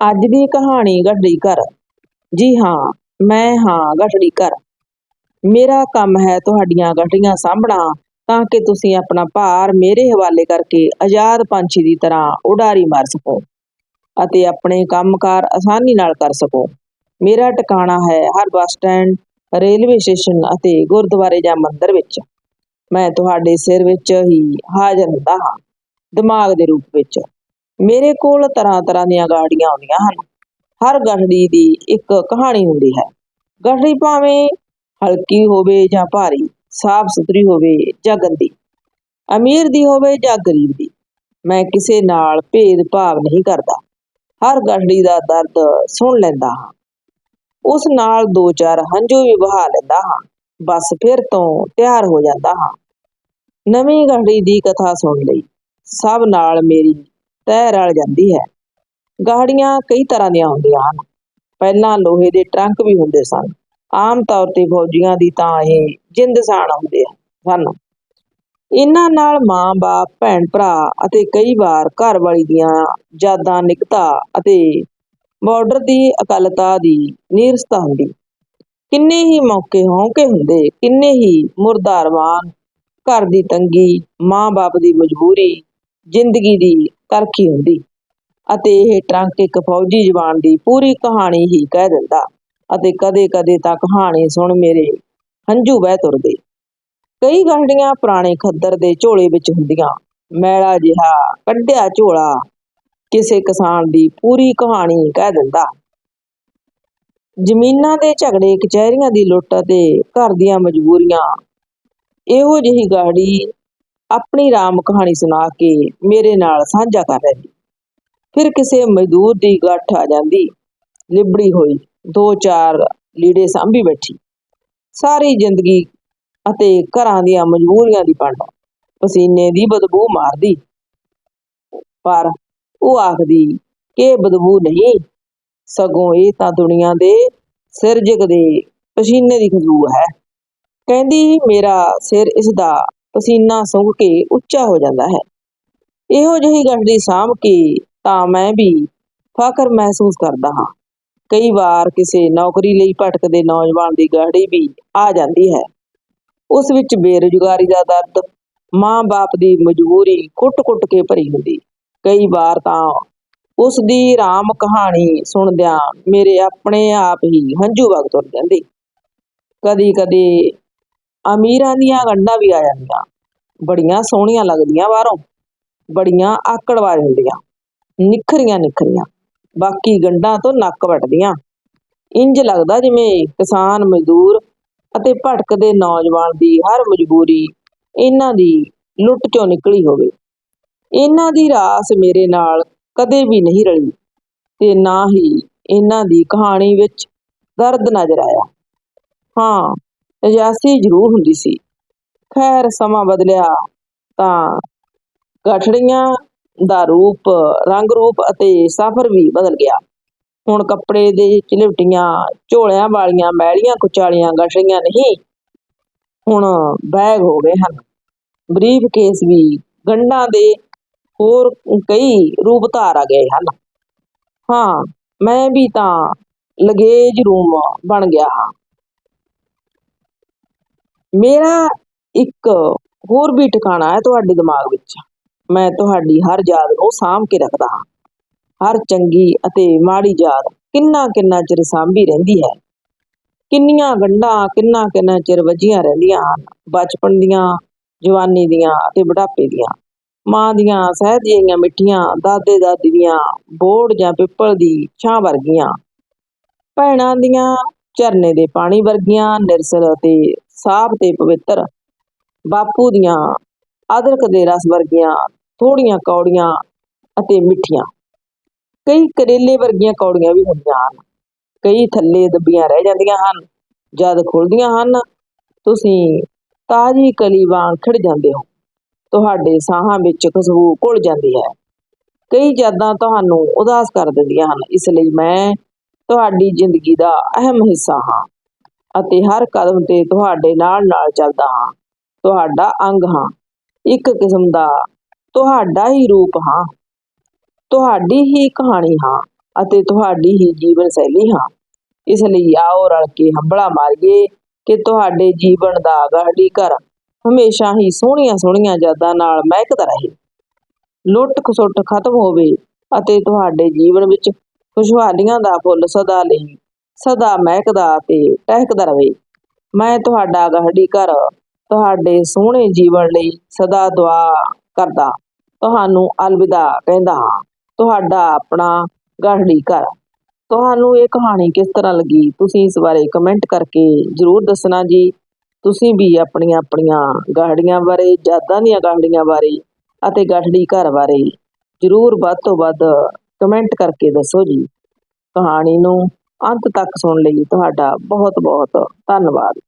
ਅੱਜ ਦੀ ਕਹਾਣੀ ਗਠੜੀ ਘਰ। ਜੀ ਹਾਂ, ਮੈਂ ਹਾਂ ਗਠੜੀ ਘਰ। ਮੇਰਾ ਕੰਮ ਹੈ ਤੁਹਾਡੀਆਂ ਗਠੜੀਆਂ ਸਾਂਭਣਾ, ਤਾਂ ਕਿ ਤੁਸੀਂ ਆਪਣਾ ਭਾਰ ਮੇਰੇ ਹਵਾਲੇ ਕਰਕੇ ਆਜ਼ਾਦ ਪੰਛੀ ਦੀ ਤਰ੍ਹਾਂ ਉਡਾਰੀ ਮਾਰ ਸਕੋ ਅਤੇ ਆਪਣੇ ਕੰਮਕਾਰ ਆਸਾਨੀ ਨਾਲ ਕਰ ਸਕੋ। ਮੇਰਾ ਟਿਕਾਣਾ ਹੈ ਹਰ ਬੱਸ ਸਟੈਂਡ, ਰੇਲਵੇ ਸਟੇਸ਼ਨ ਅਤੇ ਗੁਰਦੁਆਰੇ ਜਾਂ ਮੰਦਿਰ ਵਿੱਚ। ਮੈਂ ਤੁਹਾਡੇ ਸਿਰ ਵਿੱਚ ਹੀ ਹਾਜ਼ਰ ਹੁੰਦਾ ਹਾਂ, ਦਿਮਾਗ ਦੇ ਰੂਪ ਵਿੱਚ। ਮੇਰੇ ਕੋਲ ਤਰ੍ਹਾਂ ਤਰ੍ਹਾਂ ਦੀਆਂ ਗਾੜੀਆਂ ਆਉਂਦੀਆਂ ਹਨ। ਹਰ ਗਠੜੀ ਦੀ ਇੱਕ ਕਹਾਣੀ ਹੁੰਦੀ ਹੈ। ਗਠੜੀ ਭਾਵੇਂ ਹਲਕੀ ਹੋਵੇ ਜਾਂ ਭਾਰੀ, ਸਾਫ਼ ਸੁਥਰੀ ਹੋਵੇ ਜਾਂ ਗੰਦੀ, ਅਮੀਰ ਦੀ ਹੋਵੇ ਜਾਂ ਗਰੀਬ ਦੀ, ਮੈਂ ਕਿਸੇ ਨਾਲ ਭੇਦਭਾਵ ਨਹੀਂ ਕਰਦਾ। ਹਰ ਗਠੜੀ ਦਾ ਦਰਦ ਸੁਣ ਲੈਂਦਾ ਹਾਂ। ਉਸ ਨਾਲ ਦੋ ਚਾਰ ਹੰਝੂ ਵੀ ਵਹਾ ਲੈਂਦਾ ਹਾਂ। ਬਸ ਫਿਰ ਤੋਂ ਤਿਆਰ ਹੋ ਜਾਂਦਾ ਹਾਂ। ਨਵੀਂ ਗਠੜੀ ਦੀ ਕਥਾ ਸੁਣ ਲਈ। ਸਭ ਨਾਲ ਮੇਰੀ ਤਹਿ ਰਲ ਜਾਂਦੀ ਹੈ। ਗਾੜੀਆਂ ਕਈ ਤਰ੍ਹਾਂ ਦੀਆਂ ਹੁੰਦੀਆਂ ਹਨ। ਪਹਿਲਾਂ ਲੋਹੇ ਦੇ ਟਰੰਕ ਵੀ ਹੁੰਦੇ ਸਨ। ਆਮ ਤੌਰ ਤੇ ਫੌਜੀਆਂ ਦੀ ਤਾਂ ਇਹ ਜਿੰਦ ਸਾਨ ਹੁੰਦੇ ਹਨ। ਇਹਨਾਂ ਨਾਲ ਮਾਂ-ਬਾਪ ਭੈਣ, ਭਰਾ ਅਤੇ ਕਈ ਵਾਰ ਘਰ ਵਾਲੀ ਦੀਆਂ ਯਾਦਾਂ, ਨਿਕਤਾ ਅਤੇ ਬਾਰਡਰ ਦੀ ਅਕਲਤਾ ਦੀ ਨੀਰਸਤਾ ਹੁੰਦੀ। ਕਿੰਨੇ ਹੀ ਮੌਕੇ ਹੌਂਕੇ ਹੁੰਦੇ, ਕਿੰਨੇ ਹੀ ਮੁਰਦਾਰਵਾਨ ਘਰ ਦੀ ਤੰਗੀ, ਮਾਂ-ਬਾਪ ਦੀ ਮਜਬੂਰੀ ਜ਼ਿੰਦਗੀ ਦੀ ਤਰਖੀ ਹੁੰਦੀ ਅਤੇ ਇਹ ਟਰੰਕ ਇੱਕ ਫੌਜੀ ਜਵਾਨ ਦੀ ਪੂਰੀ ਕਹਾਣੀ ਹੀ ਕਹਿ ਦਿੰਦਾ ਅਤੇ ਕਦੇ-ਕਦੇ ਤਾਂ ਕਹਾਣੀ ਸੁਣ ਮੇਰੇ ਹੰਝੂ ਵਹਿ ਤੁਰਦੇ। ਕਈ ਗੰਢੀਆਂ ਪੁਰਾਣੇ ਖੱਦਰ ਦੇ ਝੋਲੇ ਵਿੱਚ ਹੁੰਦੀਆਂ, ਮੈਲਾ ਜਿਹਾ ਕੱਢਿਆ ਝੋਲਾ ਕਿਸੇ ਕਿਸਾਨ ਦੀ ਪੂਰੀ ਕਹਾਣੀ ਕਹਿ ਦਿੰਦਾ। ਜ਼ਮੀਨਾਂ ਦੇ ਝਗੜੇ ਕਚਹਿਰੀਆਂ ਦੀ ਲੁੱਟ ਅਤੇ ਘਰ ਦੀਆਂ ਮਜਬੂਰੀਆਂ, ਇਹੋ ਜਿਹੀ ਗਾੜੀ ਆਪਣੀ ਰਾਮ ਕਹਾਣੀ ਸੁਣਾ ਕੇ ਮੇਰੇ ਨਾਲ ਸਾਂਝਾ ਕਰ ਰਹੀ। ਫਿਰ ਕਿਸੇ ਮਜ਼ਦੂਰ ਦੀ ਗੱਠ ਆ ਜਾਂਦੀ। ਲਿਬੜੀ ਹੋਈ, ਦੋ ਚਾਰ ਲੀੜੇ ਸਾਂਭੀ ਬੈਠੀ। ਸਾਰੀ ਜ਼ਿੰਦਗੀ ਅਤੇ ਘਰਾਂ ਦੀਆਂ ਮਜਬੂਰੀਆਂ ਦੀ ਪੰਡ ਪਸੀਨੇ ਦੀ ਬਦਬੂ ਮਾਰਦੀ। ਪਰ ਉਹ ਆਖਦੀ, ਕਿ ਬਦਬੂ ਨਹੀਂ? ਸਗੋਂ ਇਹ ਤਾਂ ਦੁਨੀਆ ਦੇ ਸਿਰਜਕ ਦੇ ਪਸੀਨੇ ਦੀ ਖੁਸ਼ਬੂ ਹੈ। ਕਹਿੰਦੀ, ਮੇਰਾ ਸਿਰ ਇਸ ਦਾ ਪਸੀਨਾ ਸੁੰਘ ਕੇ ਉੱਚਾ ਹੋ ਜਾਂਦਾ ਹੈ। ਇਹੋ ਜਿਹੀ ਗੱਡੀ ਸਾਂਭ ਕੇ ਤਾਂ ਮੈਂ ਵੀ ਫਖਰ ਮਹਿਸੂਸ ਕਰਦਾ ਹਾਂ। ਕਈ ਵਾਰ ਕਿਸੇ ਨੌਕਰੀ ਲਈ ਭਟਕਦੇ ਨੌਜਵਾਨ ਦੀ ਗਾੜੀ ਵੀ ਆ ਜਾਂਦੀ ਹੈ। ਉਸ ਵਿੱਚ ਬੇਰੁਜ਼ਗਾਰੀ ਦਾ ਦਰਦ, ਮਾਂ-ਬਾਪ ਦੀ ਮਜਬੂਰੀ ਕੁੱਟ-ਕੁੱਟ ਕੇ ਭਰੀ ਹੁੰਦੀ। ਕਈ ਵਾਰ ਤਾਂ ਉਸ ਦੀ ਰਾਮ ਕਹਾਣੀ ਸੁਣਦਿਆਂ ਮੇਰੇ ਆਪਣੇ ਆਪ ਹੀ ਹੰਝੂ ਵਗ ਤੁਰ ਜਾਂਦੇ। ਕਦੀ ਕਦੇ ਅਮੀਰਾਂ ਦੀਆਂ ਗੰਢਾਂ ਵੀ ਆ ਜਾਂਦੀਆਂ। ਬੜੀਆਂ ਸੋਹਣੀਆਂ ਲੱਗਦੀਆਂ ਬਾਹਰੋਂ, ਬੜੀਆਂ ਆਕੜਵਾਜ ਹੁੰਦੀਆਂ, ਨਿਖਰੀਆਂ ਨਿਖਰੀਆਂ, ਬਾਕੀ ਗੰਢਾਂ ਤੋਂ ਨੱਕ ਵੱਟਦੀਆਂ। ਇੰਜ ਲੱਗਦਾ ਜਿਵੇਂ ਕਿਸਾਨ, ਮਜ਼ਦੂਰ ਅਤੇ ਭਟਕਦੇ ਨੌਜਵਾਨ ਦੀ ਹਰ ਮਜਬੂਰੀ ਇਹਨਾਂ ਦੀ ਲੁੱਟ ਚੋਂ ਨਿਕਲੀ ਹੋਵੇ। ਇਹਨਾਂ ਦੀ ਰਾਸ ਮੇਰੇ ਨਾਲ ਕਦੇ ਵੀ ਨਹੀਂ ਰਲੀ ਤੇ ਨਾ ਹੀ ਇਹਨਾਂ ਦੀ ਕਹਾਣੀ ਵਿੱਚ ਦਰਦ ਨਜ਼ਰ ਆਇਆ। ਹਾਂ ਅਜਾਸੀ ਜ਼ਰੂਰ ਹੁੰਦੀ ਸੀ। ਖੈਰ, ਸਮਾਂ ਬਦਲਿਆ ਤਾਂ ਗਠੜੀਆਂ ਦਾ ਰੂਪ, ਰੰਗ ਰੂਪ ਅਤੇ ਸਫ਼ਰ ਵੀ ਬਦਲ ਗਿਆ। ਹੁਣ ਕੱਪੜੇ ਦੇ ਚਿਲਵਟੀਆਂ ਝੋਲਿਆਂ ਵਾਲੀਆਂ ਮੈਲੀਆਂ ਕੁਚਾਲੀਆਂ, ਗਠੜੀਆਂ ਨਹੀਂ, ਹੁਣ ਬੈਗ ਹੋ ਗਏ ਹਨ। ਬਰੀਫ ਕੇਸ ਵੀ ਗੰਢਾਂ ਦੇ ਹੋਰ ਕਈ ਰੂਪ ਧਾਰ ਆ ਗਏ ਹਨ। ਹਾਂ, ਮੈਂ ਵੀ ਤਾਂ ਲਗੇਜ ਰੂਮ ਬਣ ਗਿਆ ਹਾਂ। ਮੇਰਾ ਇੱਕ ਹੋਰ ਵੀ ਟਿਕਾਣਾ ਹੈ ਤੁਹਾਡੇ ਦਿਮਾਗ ਵਿੱਚ। ਮੈਂ ਤੁਹਾਡੀ ਹਰ ਯਾਦ ਨੂੰ ਸਾਂਭ ਕੇ ਰੱਖਦਾ ਹਾਂ। ਹਰ ਚੰਗੀ ਅਤੇ ਮਾੜੀ ਯਾਦ ਕਿੰਨਾ ਕਿੰਨਾ ਚਿਰ ਸਾਂਭੀ ਰਹਿੰਦੀ ਹੈ। ਕਿੰਨੀਆਂ ਗੰਢਾਂ ਕਿੰਨਾ ਕਿੰਨਾ ਚਿਰ ਵੱਜੀਆਂ ਰਹਿੰਦੀਆਂ ਹਨ। ਬਚਪਨ ਦੀਆਂ, ਜਵਾਨੀ ਦੀਆਂ ਅਤੇ ਬੁਢਾਪੇ ਦੀਆਂ। ਮਾਂ ਦੀਆਂ, ਸਹਿਜ ਜਿਹੀਆਂ ਮਿੱਠੀਆਂ, ਦਾਦੇ ਦਾਦੀ ਦੀਆਂ, ਬੋੜ ਜਾਂ ਪਿੱਪਲ ਦੀ ਛਾਂ ਵਰਗੀਆਂ। ਭੈਣਾਂ ਦੀਆਂ ਝਰਨੇ ਦੇ ਪਾਣੀ ਵਰਗੀਆਂ ਨਿਰਸਲ ਅਤੇ ਸਾਫ਼ ਤੇ ਪਵਿੱਤਰ ਬਾਪੂ ਦੀਆਂ ਅਦਰਕ ਦੇ ਰਸ ਵਰਗੀਆਂ ਥੋੜੀਆਂ ਕੌੜੀਆਂ ਅਤੇ ਮਿੱਠੀਆਂ। ਕਈ ਕਰੇਲੇ ਵਰਗੀਆਂ ਕੌੜੀਆਂ ਵੀ ਹੁੰਦੀਆਂ ਹਨ। ਕਈ ਥੱਲੇ ਦੱਬੀਆਂ ਰਹਿ ਜਾਂਦੀਆਂ ਹਨ, ਜਦ ਖੁੱਲਦੀਆਂ ਹਨ, ਤੁਸੀਂ ਤਾਜ਼ੀ ਕਲੀ ਵਾਂਗ ਖਿੜ ਜਾਂਦੇ ਹੋ। ਤੁਹਾਡੇ ਸਾਹਾਂ ਵਿੱਚ ਖੁਸ਼ਬੂ ਘੁਲ ਜਾਂਦੀ ਹੈ। ਕਈ ਯਾਦਾਂ ਤੁਹਾਨੂੰ ਉਦਾਸ ਕਰ ਦਿੰਦੀਆਂ ਹਨ, ਇਸ ਲਈ ਮੈਂ ਤੁਹਾਡੀ ਜ਼ਿੰਦਗੀ ਦਾ ਅਹਿਮ ਹਿੱਸਾ ਹਾਂ ਅਤੇ ਹਰ ਕਦਮ ਤੇ ਤੁਹਾਡੇ ਨਾਲ ਨਾਲ ਚੱਲਦਾ ਹਾਂ। ਤੁਹਾਡਾ ਅੰਗ ਹਾਂ। ਇੱਕ ਕਿਸਮ ਦਾ ਤੁਹਾਡਾ ਹੀ ਰੂਪ ਹਾਂ। ਤੁਹਾਡੀ ਹੀ ਕਹਾਣੀ ਹਾਂ ਅਤੇ ਤੁਹਾਡੀ ਹੀ ਜੀਵਨ ਸ਼ੈਲੀ ਹਾਂ। ਇਸ ਲਈ ਆਓ ਰਲ ਕੇ ਹੰਬਲਾ ਮਾਰੀਏ ਕਿ ਤੁਹਾਡੇ ਜੀਵਨ ਦਾ ਗਾੜੀ ਘਰ ਹਮੇਸ਼ਾ ਹੀ ਸੋਹਣੀਆਂ ਸੋਹਣੀਆਂ ਯਾਦਾਂ ਨਾਲ ਮਹਿਕਦਾ ਰਹੇ। ਲੁੱਟ ਖਸੁੱਟ ਖਤਮ ਹੋਵੇ ਅਤੇ ਤੁਹਾਡੇ ਜੀਵਨ ਵਿੱਚ ਖੁਸ਼ਹਾਲੀਆਂ ਦਾ ਫੁੱਲ ਸਦਾ ਲਈ, ਸਦਾ ਮਹਿਕਦਾ ਅਤੇ ਟਹਿਕਦਾ ਰਹੇ। ਮੈਂ ਤੁਹਾਡਾ ਗਾੜੀ ਘਰ, ਤੁਹਾਡੇ ਸੋਹਣੇ ਜੀਵਨ ਲਈ ਸਦਾ ਦੁਆ ਕਰਦਾ, ਤੁਹਾਨੂੰ ਅਲਵਿਦਾ ਕਹਿੰਦਾ ਹਾਂ। ਤੁਹਾਡਾ ਆਪਣਾ ਗਾੜੀ ਘਰ। ਤੁਹਾਨੂੰ ਇਹ ਕਹਾਣੀ ਕਿਸ ਤਰ੍ਹਾਂ ਲੱਗੀ, ਤੁਸੀਂ ਇਸ ਬਾਰੇ ਕਮੈਂਟ ਕਰਕੇ ਜ਼ਰੂਰ ਦੱਸਣਾ ਜੀ। ਤੁਸੀਂ ਵੀ ਆਪਣੀਆਂ ਆਪਣੀਆਂ ਗਾਹੜੀਆਂ ਬਾਰੇ, ਯਾਦਾਂ ਦੀਆਂ ਗਾਹੜੀਆਂ ਬਾਰੇ ਅਤੇ ਗਾੜੀ ਘਰ ਬਾਰੇ ਜ਼ਰੂਰ ਵੱਧ ਤੋਂ ਵੱਧ ਕਮੈਂਟ ਕਰਕੇ ਦੱਸੋ ਜੀ। ਕਹਾਣੀ ਨੂੰ ਅੰਤ ਤੱਕ ਸੁਣਨ ਲਈ। ਤੁਹਾਡਾ ਬਹੁਤ ਬਹੁਤ ਧੰਨਵਾਦ।